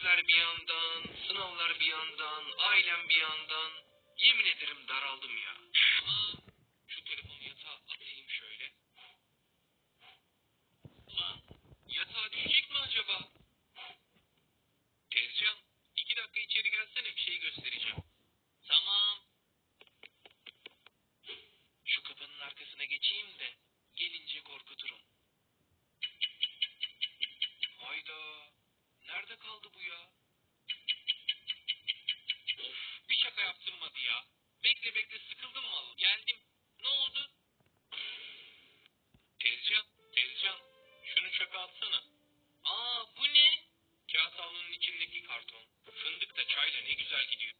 Dersler bir yandan, sınavlar bir yandan, ailem bir yandan. Yemin ederim daraldım ya. Şu telefonu yatağa atayım şöyle. nerede kaldı bu ya? Of bir şaka yaptırmadı ya. Bekle bekle sıkıldım vallahi. Geldim. Ne oldu? Tezcan, Tezcan şunu çöpe atsana. Aa bu ne? Kağıt havlunun içindeki karton. Fındık da çayla ne güzel gidiyor.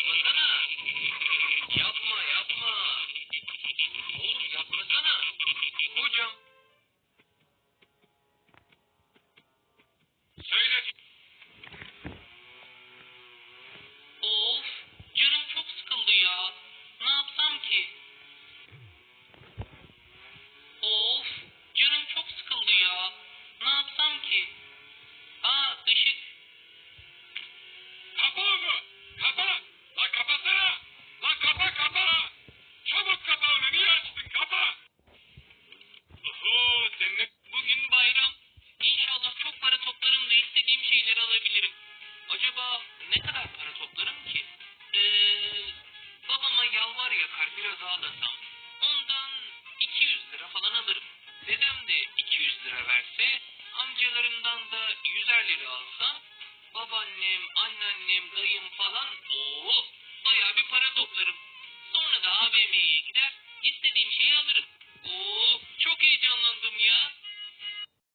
Yapmasana. Yapma yapma. Tekirdağ'da tam. Ondan 200 lira falan alırım. Dedem de 200 lira verse, amcalarından da 100'er lira alsam, babaannem, anneannem, dayım falan, ooo, bayağı bir